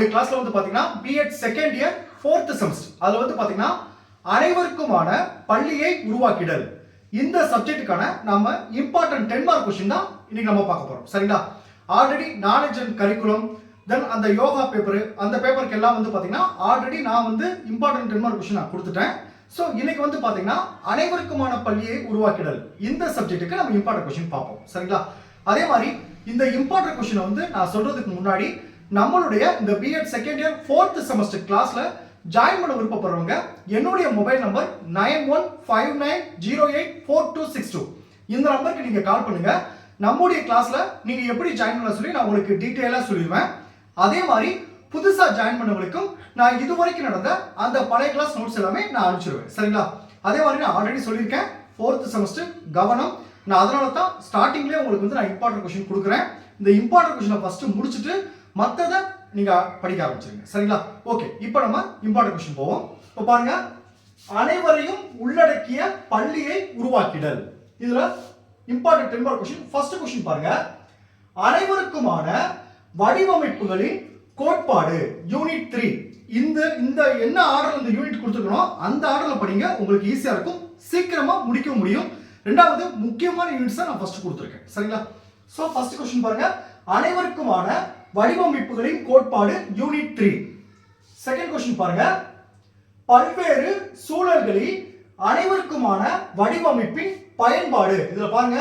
நம்மளுடைய கிளாஸ்ல வந்து பாத்தீங்கன்னா BEd second year fourth semester அதுல வந்து பாத்தீங்கன்னா அனைவருக்குமான பள்ளியை உருவாக்கிடல். இந்த சப்ஜெக்ட்டுக்கான நம்ம இம்பார்ட்டன்ட் டென் மார்க் கொஸ்டின் தான் இன்னைக்கு நம்ம பார்க்க போறோம். சரிங்களா? Already knowledge and curriculum then அந்த யோகா பேப்பர் அந்த பேப்பருக்கு எல்லாம் வந்து பாத்தீங்கன்னா ஆல்ரெடி நான் வந்து இம்பார்ட்டன்ட் டென் மார்க் கொஸ்டின் நான் கொடுத்துட்டேன். ஸோ இன்னைக்கு வந்து பாத்தீங்கன்னா அனைவருக்குமான பள்ளியை உருவாக்கிடல். இந்த சப்ஜெக்ட்டுக்கு நம்ம இம்பார்ட்டன்ட் கொஸ்டின் பார்ப்போம். சரிங்களா? அதே மாதிரி இந்த இம்பார்ட்டன்ட் கொஸ்டினை வந்து நான் சொல்றதுக்கு முன்னாடி நம்மளுடைய இந்த BEd second year fourth semester கிளாஸ்ல ஜாயின் பண்ண விருப்பப்படுறவங்க என்னுடைய mobile number nine one five nine zero eight four two six two இந்த நம்பருக்கு நீங்க கால் பண்ணுங்க. நம்முடைய கிளாஸ்ல நீங்க எப்படி ஜாயின் பண்ண சொல்லி நான் உங்களுக்கு டீட்டெயிலாக சொல்லிடுவேன். அதே மாதிரி புதுசாக ஜாயின் பண்ணவங்களுக்கும் நான் இதுவரைக்கும் நடந்த அந்த பழைய கிளாஸ் நோட்ஸ் எல்லாமே நான் அனுப்பிச்சிருவேன். சரிங்களா? அதே மாதிரி நான் ஆல்ரெடி சொல்லியிருக்கேன். ஃபோர்த் செமஸ்டர் கவனம். நான் அதனால தான் ஸ்டார்டிங்லேயே உங்களுக்கு வந்து நான் இம்பார்ட்டன்ட் கொஸ்டின் கொடுக்குறேன். இந்த இம்பார்ட்டன்ட் கொஸ்டினை ஃபஸ்ட்டு முடிச்சுட்டு மற்றதை நீங்க படிக்க ஆரம்பிச்சிருங்க. சரிங்களா? ஓகே இப்போ நம்ம இம்பார்ட்டன்ட் கொஸ்டின் போவோம். இப்போ பாருங்க அனைவரையும் உள்ளடக்கிய பள்ளியை உருவாக்கிடல். இதுல important ten question first question பாருங்க. அனைவருக்குமான வடிவமைப்புகளின் கோட்பாடு யூனிட் த்ரீ இந்த இந்த என்ன ஆர்டர் இந்த யூனிட் கொடுத்துருக்கணும் அந்த ஆர்டரில் படிங்க. உங்களுக்கு ஈஸியாக இருக்கும். சீக்கிரமாக முடிக்க முடியும். ரெண்டாவது முக்கியமான யூனிட்ஸ் நான் ஃபர்ஸ்ட் கொடுத்துருக்கேன். சரிங்களா? ஸோ ஃபர்ஸ்ட் கொஸ்டின் பாருங்க. அனைவருக்குமான வடிவமைப்புகளின் கோட்பாடு யூனிட் த்ரீ செகண்ட் கொஸ்டின் பாருங்க. பல்வேறு சூழல்களில் அனைவருக்குமான வடிவமைப்பின் பயன்பாடு. இதுல பாருங்க.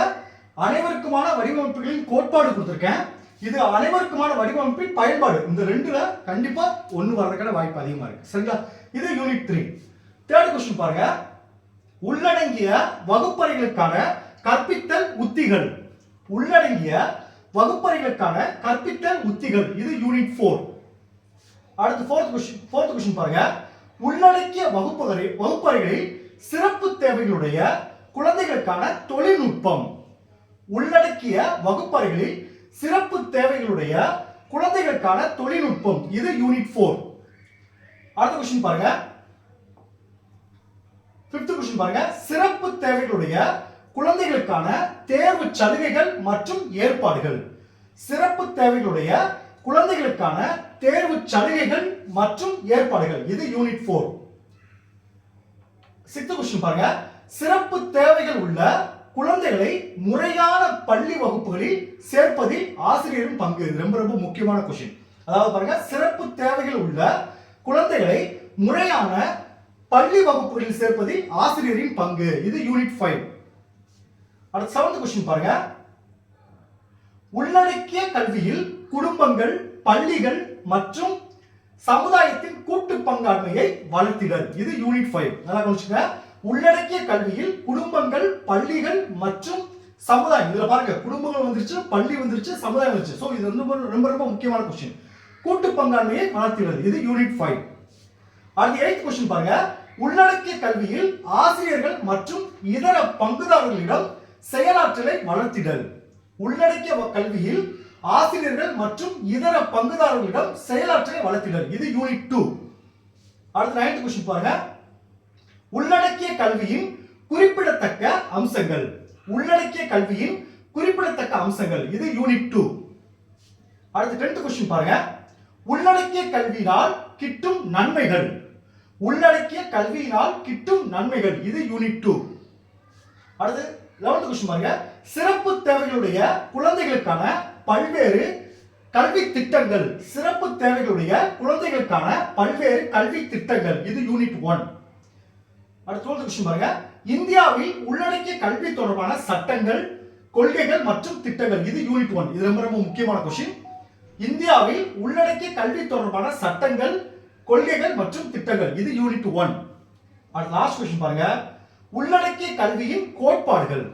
அனைவருக்குமான வடிவமைப்புகளின் கோட்பாடு கொடுத்துருக்கேன். இது அனைவருக்குமான வடிவமைப்பின் பயன்பாடு. இந்த ரெண்டுல கண்டிப்பா ஒண்ணு வர்றதுக்கான வாய்ப்பு அதிகமா இருக்கு. சரிங்களா? இது யூனிட் த்ரீ தேர்ட் கொஸ்டின் பாருங்க. உள்ளடங்கிய வகுப்பறைகளுக்கான கற்பித்தல் உத்திகள். உள்ளடங்கிய வகுப்பறைகளுக்கான கற்பித்தல் உத்திகள். இது யூனிட் ஃபோர் அடுத்து ஃபோர்த் கொஸ்டின் ஃபோர்த் கொஸ்டின் பாருங்க. உள்ளடக்கிய வகுப்பறை வகுப்பறைகளில் சிறப்பு தேவைகளுடைய குழந்தைகளுக்கான தொழில்நுட்பம். உள்ளடக்கிய வகுப்பறைகளில் சிறப்பு தேவைகளுடைய குழந்தைகளுக்கான தொழில்நுட்பம். இது யூனிட் ஃபோர் அடுத்த கொஸ்டின் பாருங்க. ஃபிஃப்த் கொஸ்டின் பாருங்க. சிறப்பு தேவைகளுடைய குழந்தைகளுக்கான தேர்வு சலுகைகள் மற்றும் ஏற்பாடுகள். சிறப்பு தேவைகளுடைய குழந்தைகளுக்கான தேர்வு சலுகைகள் மற்றும் ஏற்பாடுகள். இது யூனிட் ஃபோர் சிக்ஸ்த் கொஸ்டின் பாருங்க. சிறப்பு தேவைகள் உள்ள குழந்தைகளை முறையான பள்ளி வகுப்புகளில் சேர்ப்பதில் ஆசிரியரின் பங்கு. ரொம்ப ரொம்ப முக்கியமான கொஸ்டின் அதாவது பாருங்க சிறப்பு தேவைகள் உள்ள குழந்தைகளை முறையான பள்ளி வகுப்புகளில் சேர்ப்பதில் ஆசிரியரின் பங்கு. இது யூனிட் ஃபைவ் அடுத்த செவன்த் கொஸ்டின் பாருங்க. உள்ளடக்கிய கல்வியில் குடும்பங்கள் பள்ளிகள் மற்றும் சமுதாயத்தின் கூட்டு பங்காண்மையை வளர்த்திடல் இது யூனிட் ஃபைவ் நல்லா கவனிச்சுங்க உள்ளடக்கிய கல்வியில் குடும்பங்கள் பள்ளிகள் மற்றும் சமுதாயம். இதுல பாருங்க குடும்பங்கள் வந்துருச்சு பள்ளி வந்துருச்சு சமுதாயம் வந்துருச்சு. ஸோ இது ரொம்ப ரொம்ப ரொம்ப முக்கியமான கொஸ்டின் கூட்டு பங்காண்மையை வளர்த்திடல் இது யூனிட் ஃபைவ் அடுத்து எயித் கொஸ்டின் பாருங்க. உள்ளடக்கிய கல்வியில் ஆசிரியர்கள் மற்றும் இதர பங்குதாரர்களிடம் செயலாற்றலை வளர்த்திடல். உள்ளடக்கிய கல்வியில் ஆசிரியர்கள் மற்றும் இதர பங்குதாரர்களிடம் செயலாற்றலை வளர்த்திடல். இது யூனிட் டூ அடுத்த நைன்த் கொஸ்டின் பாருங்க. உள்ளடக்கிய கல்வியின் குறிப்பிடத்தக்க அம்சங்கள். உள்ளடக்கிய கல்வியின் குறிப்பிடத்தக்க அம்சங்கள். இது யூனிட் டூ அடுத்து டென்த் கொஸ்டின் பாருங்க. உள்ளடக்கிய கல்வியினால் கிட்டும் நன்மைகள். உள்ளடக்கிய கல்வியினால் கிட்டும் நன்மைகள். இது யூனிட் டூ அடுத்து லெவன்த் கொஸ்டின் பாருங்க. சிறப்பு தேவைகளுடைய குழந்தைகளுக்கான பல்வேறு கல்வி திட்டங்கள். சிறப்பு தேவைகளுடைய குழந்தைகளுக்கான பல்வேறு கல்வி திட்டங்கள். இது யூனிட் ஒன் அடுத்து டுவெல்த் கொஸ்டின் பாருங்க. இந்தியாவில் உள்ளடக்கிய கல்வி தொடர்பான சட்டங்கள் கொள்கைகள் மற்றும் திட்டங்கள். இது யூனிட் ஒன் இது ரொம்ப ரொம்ப முக்கியமான கொஸ்டின் இந்தியாவில் உள்ளடக்கிய கல்வி தொடர்பான சட்டங்கள் கொள்கைகள் மற்றும் திட்டங்கள். இது யூனிட் ஒன் அடுத்த லாஸ்ட் கொஸ்டின் பாருங்க. உள்ளடக்கிய கல்வியின் கோட்பாடுகள்.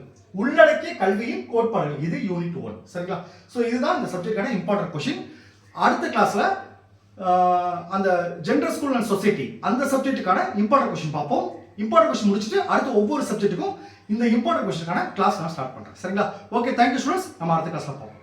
உள்ளடக்கிய கல்வியின் கோட்பாடுகள். இது யூனிட் ஒன் சரிங்களா? ஸோ இதுதான் இந்த சப்ஜெக்டான இம்பார்ட்டன்ட் கொஷின் அடுத்த கிளாஸ்ல அந்த ஜென்ரல் ஸ்கூல் அண்ட் சொசைட்டி அந்த சப்ஜெக்ட்டுக்கான இம்பார்ட்டன்ட் கொஷின் பார்ப்போம். இம்பார்ட்டன்ட் கொஸ்டின் முடிச்சுட்டு அடுத்த ஒவ்வொரு சப்ஜெக்ட்டுக்கும் இந்த இம்பார்ட்டன்ட் கொஸ்டினுக்கான கிளாஸ் நான் ஸ்டார்ட் பண்ணுறேன் சரிங்களா ஓகே தேங்க்யூ ஸ்டூடெண்ட்ஸ் நம்ம அடுத்த கிளாஸ்ல பார்ப்போம்.